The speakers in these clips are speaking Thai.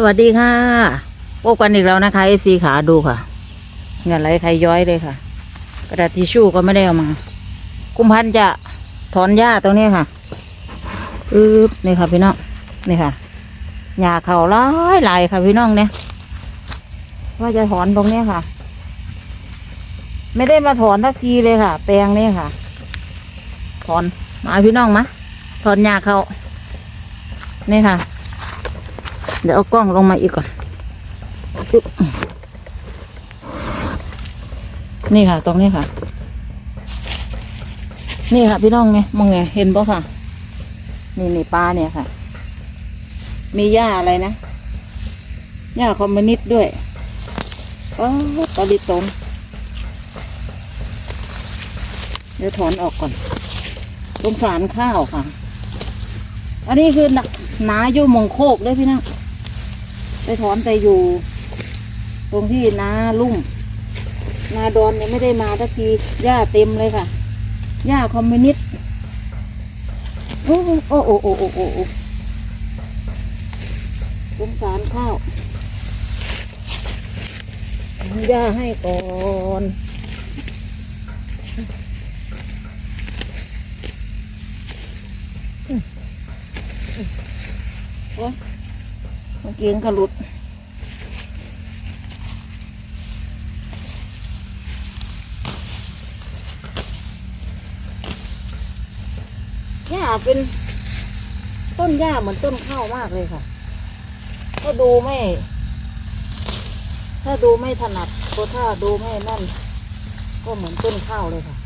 สวัสดีค่ะพบกันอีกแล้วนะคะเอฟซีขาดูค่ะเงินไหลใครย้อยเลยค่ะ กระดาษทิชชู่ก็ไม่ได้เอามา กุมพันธ์จะถอนหญ้าตรงนี้ค่ะอึ๊บนี่ค่ะพี่น้องนี่ค่ะหญ้าเขาหลายหลายค่ะพี่น้องเนี่ยว่าจะถอนตรงนี้ค่ะ ไม่ได้มาถอนทักทีเลยค่ะ แปลงนี้ค่ะ ถอนมาพี่น้องมาถอนหญ้าเขานี่ค่ะ เดี๋ยวเอากล้องลงมาอีกก่อน นี่ค่ะ ตรงนี้ค่ะ นี่ค่ะ พี่น้องไงมองไงเห็นปะค่ะ นี่นี่ปลาเนี่ยค่ะ มีหญ้าอะไรนะหญ้าคอมมิวนิสต์ด้วยโอ้ปลาดิตมเดี๋ยวถอนออกก่อนสงสารข้าวค่ะ อันนี้คือหนาหนาอยู่มงโคกเลยพี่น้อง ไปถอนไปอยู่ ตรงที่นาลุ่ม นาดอนยังไม่ได้มาทักทีหญ้าเต็มเลยค่ะหญ้าคอมมิวนิสต์โอ้โอ้โอ้โอ้โอ้โอ้โอ้สงสารข้าวหญ้าให้ก่อนโอ้ กางเกงก็หลุดหญ้าเป็นต้นหญ้าเหมือนต้นข้าวมากเลยค่ะ ถ้าดูไม่ ถ้าดูไม่ถนัดก็ถ้าดูไม่นั่น ก็เหมือนต้นข้าวเลยค่ะ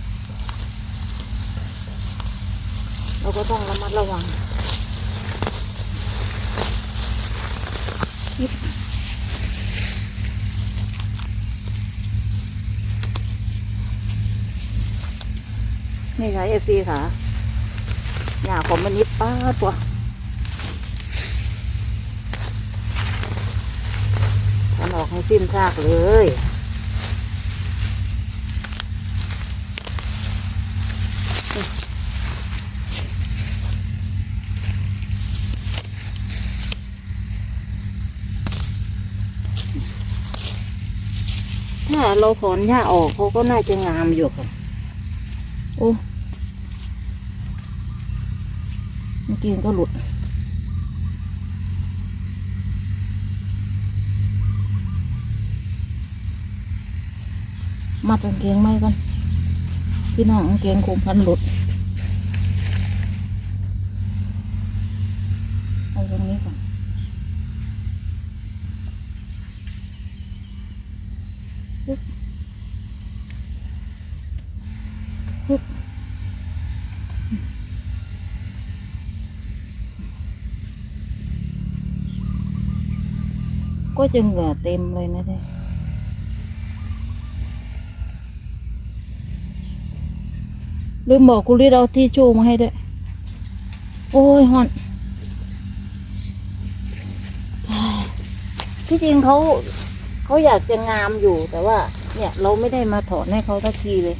เราก็ต้องระมัดระวัง ยิบนี่ค่ะเอฟซีค่ะหน้าผมมันนิดป้าตัวถอนออกให้สิ้นซากเลย เราถอนหญ้าออกเขาก็น่าจะงามอยู่ค่ะ โอ้เมื่อกี้ก็หลุด มัดกางเกงไหมกันพี่น้องกางเกงคงพันหลุด เอาตรงนี้ก่อน ปึ๊บปึ๊บก็จะเหงื่อเต็มเลยนะเนี่ยลืมบอกกุลิด เอาอยฮอนที่จริงเขาเขาอยากจะงามอยู่แต่ว่า เนี่ยเราไม่ได้มาถอนให้เขาสักทีเลย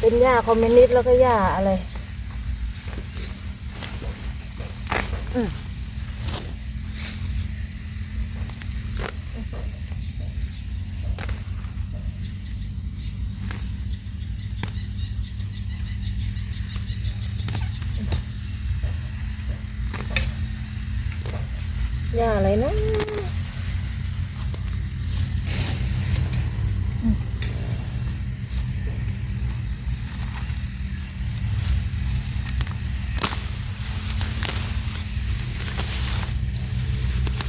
เป็นหญ้าคอมมิวนิสต์แล้วก็หญ้าอะไรหญ้าอะไรนะอืม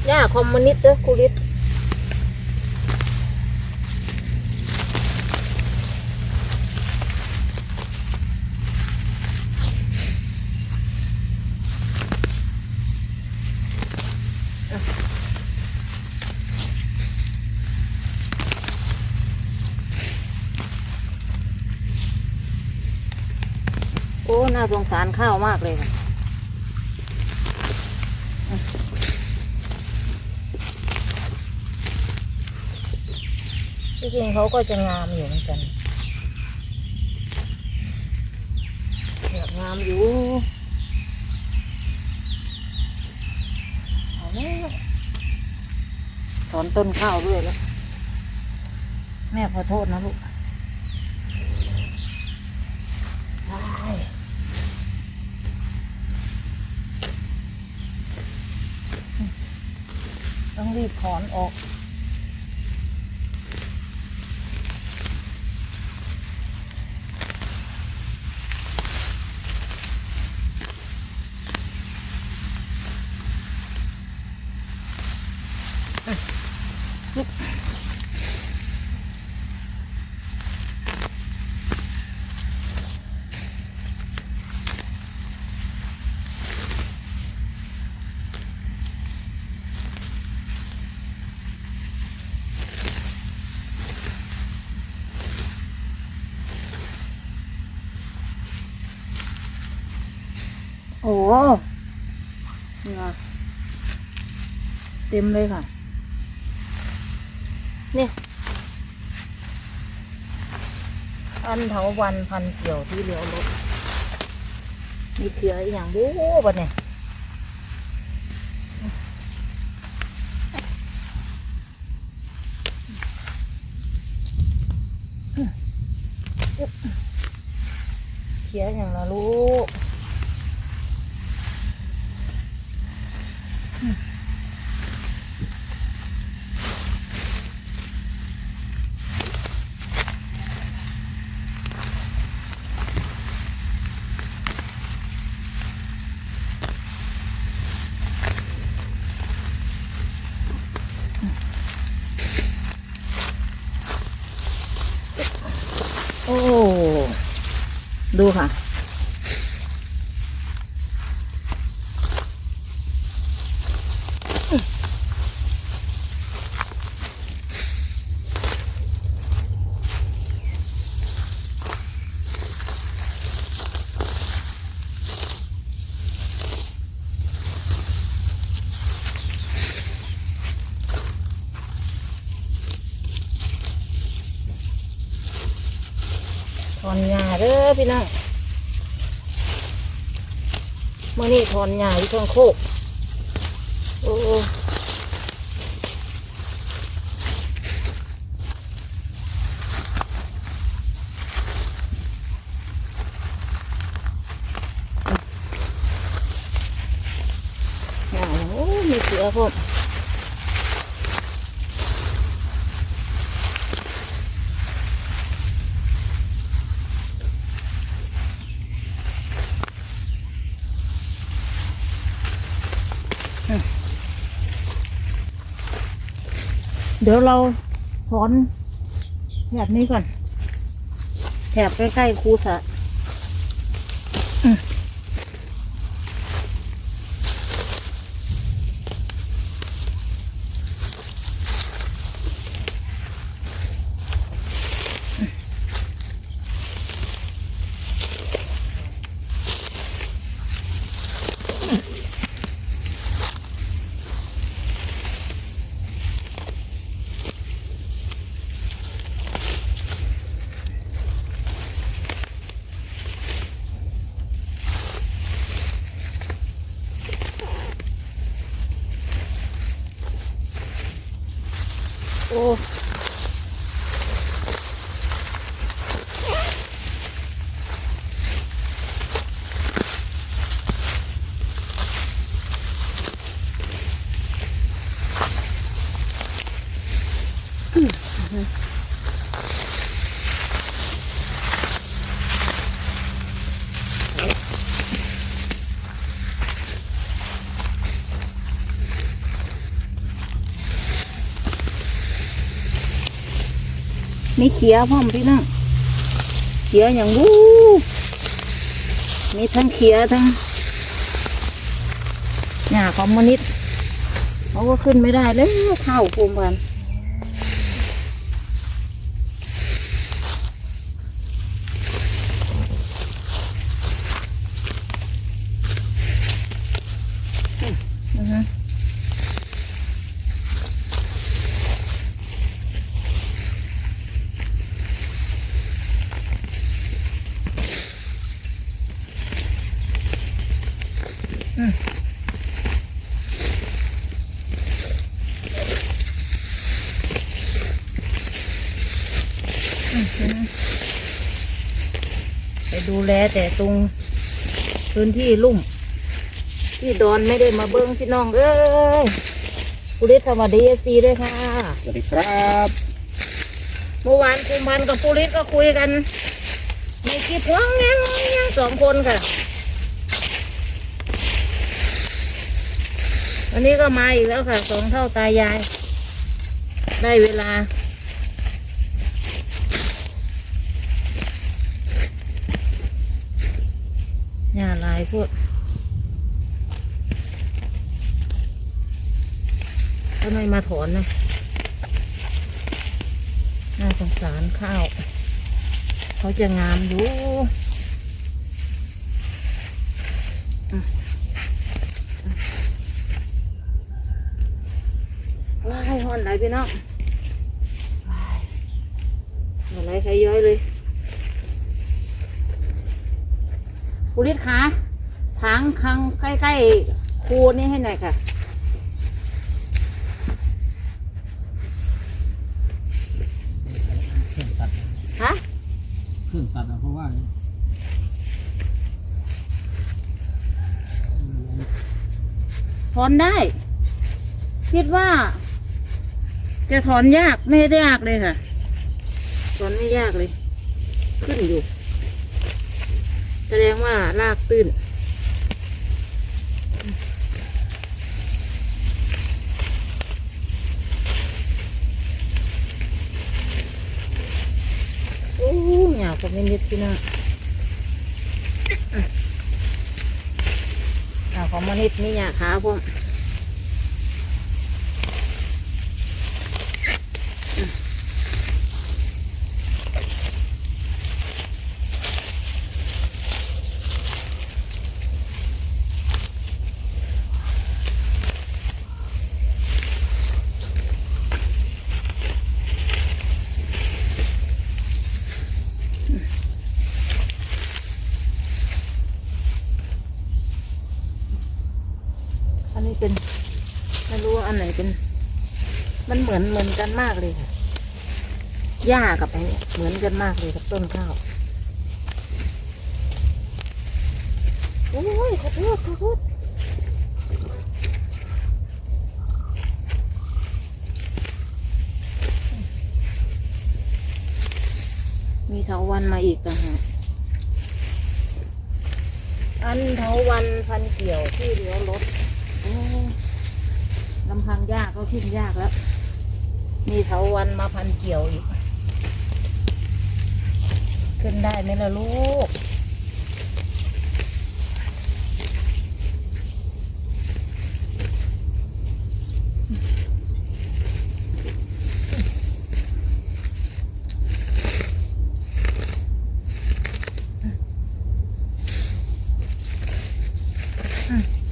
หญ้าคอมมิวนิสต์เด้อครูฤทธิ์โอ้ น่าสงสารข้าวมากเลยค่ะ ที่จริงเขาก็จะงามอยู่เหมือนกันอยากงามอยู่ถอนต้นข้าวด้วยแล้วแม่ขอโทษนะลูกต้องรีบถอนออก โอ้นี่ค่ะเต็มเลยค่ะ นี่ อันเถาวันพันเกี่ยวที่เลี้ยวรถมีเสืออย่างบู๊บเนี่ยเขียอย่างละลูก โอ้ ดูค่ะ ถอนหญ้าเด้อพี่น้องเมื่อนี้ถอนหญ้าอยู่ทางโคก โอ้หญ้าโอ้มีเสือพร้อม เดี๋ยวเราถอนแถบนี้ก่อน แถบใกล้ๆคูสะอืมโอ้ มีเขียพ่อมพี่น้องเขียอย่างวู้มีทั้งเขียทั้งหญ้าคอมมิวนิสต์เขาก็ขึ้นไม่ได้เลยเข้าภูมิพันธ์ แลแต่ตรงพื้นที่ลุ่ม ที่ดอนไม่ได้มาเบิ้งพี่น้องเอ้ยปุริศสวัสดีเอซีด้วยค่ะ สวัสดีครับ เมื่อวานคุมพันกับปุริศก็คุยกันในคลิปว่างแงงว่างแงงสองคนค่ะ วันนี้ก็มาอีกแล้วค่ะสองเท่าตายาย ได้เวลา หญ้าลายพวกทำไมมาถอนนะน่าสงสารข้าว เขาจะงามอยู่ว้ายหอนไหลพี่น้องว้ายหนไหลใครย้อยเลย กุลิศคะถางคังใกล้ๆคูนี่ให้หน่อยค่ะ เครื่องตัดฮะ เครื่องตัดอะเพราะว่าถอนได้ คิดว่า จะถอนยากไม่ได้ยากเลยค่ะ ถอนไม่ยากเลย ขึ้นอยู่แส ดงว่ารากตื้นโอ้หยาบก็ไม่นิดพี่น้องหยาของมันนิดนี่หยาขาพวก อันนี้เป็นไม่ รู้ว่าอันไหนเป็น มันเหมือนเหมือนกันมากเลยค่ะหญ้ากับไอ้เนี่ยเหมือนกันมากเลยกับต้นข้าวโอ้ยขอโทษขอโทษมีเถาวันมาอีกต่างหากอันเถาวันพันเกี่ยวที่เลี้ยวรถโอ้ ลำพังยากก็ขึ้นยากแล้ว มีเถาวันมาพันเกี่ยวอีก ขึ้นได้ไหมล่ะลูกต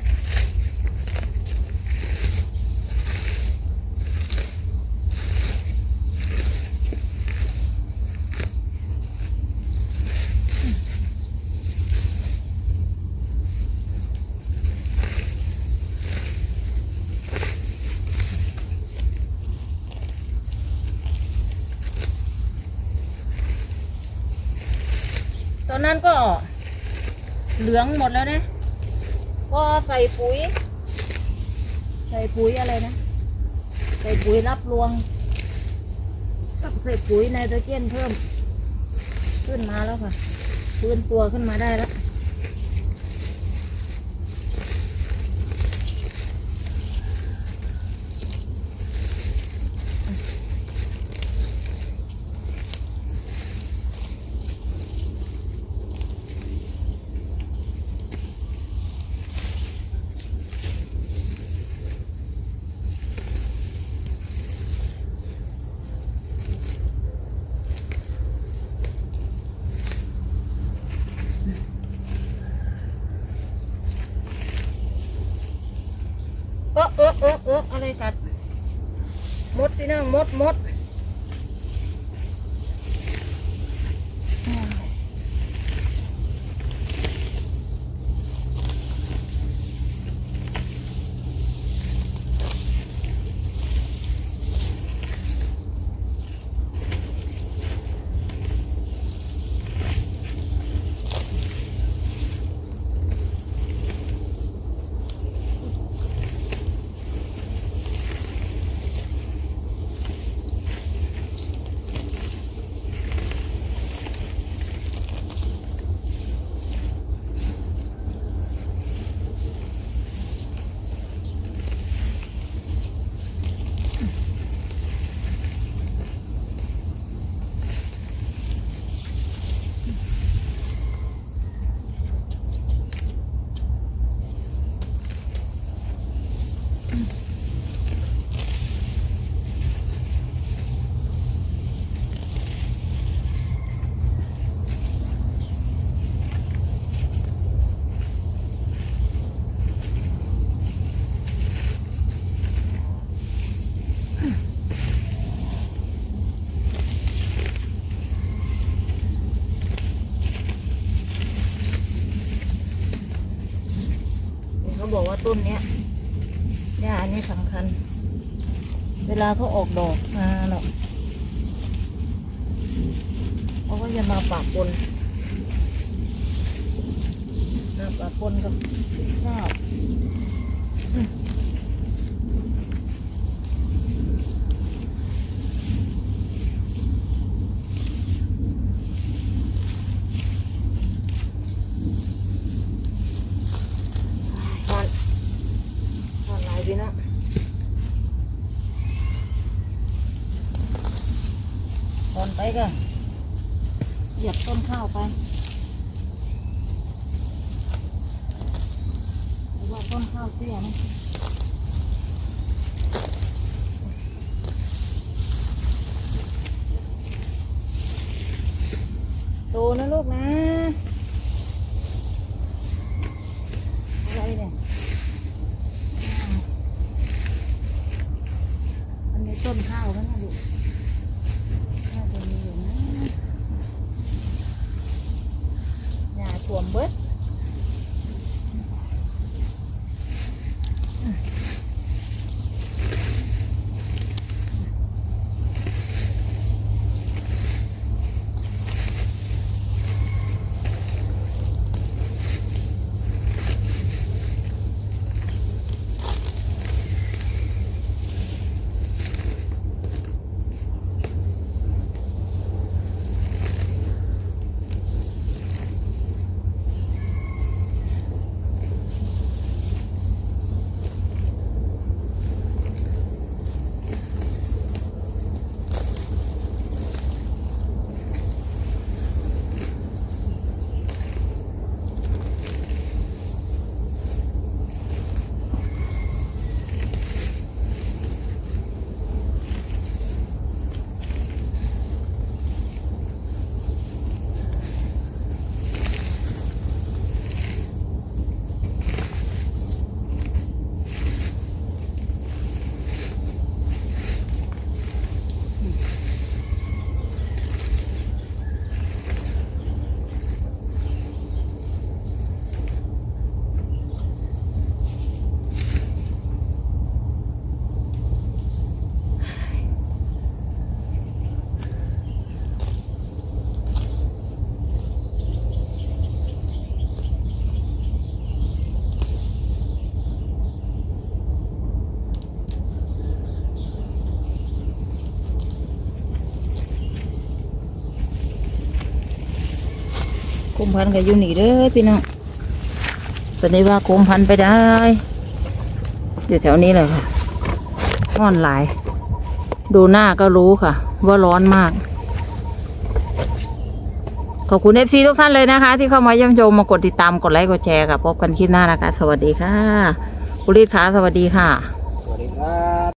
ลืองหมดแล้วนะ ก็ใส่ปุ๋ย ใส่ปุ๋ยอะไรนะ ใส่ปุ๋ยรับรวงกับใส่ปุ๋ยไนโตรเจนเพิ่ม ขึ้นมาแล้วค่ะ ฟื้นตัวขึ้นมาได้แล้ว เออเออเออเอออะไรกัดมดพี่น้องมดมด ลาเขาออกดอกมาเนาะเขาก็จะมาปะปนมาปะปนกับข้าวอืมทอนทอนหลายพี่เนาะ ตอนไปก็เหยียบต้นข้าวไปหรือว่าต้นข้าวเตี้ยนะ โตนะลูกนะ มพันธ์กับยูนี่เด้อพี่น้องตอนนี้ว่าคุมพันธ์ไปได้ อยู่แถวนี้เลยค่ะร้อนหลาย ดูหน้าก็รู้ค่ะ ว่าร้อนมาก ขอบคุณเอฟซีทุกท่านเลยนะคะ ที่เข้ามาเยี่ยมชมมากดติดตามกดไลค์กดแชร์ค่ะพบกันคลิปหน้านะคะ สวัสดีค่ะคุณรีดขาสวัสดีค่ะ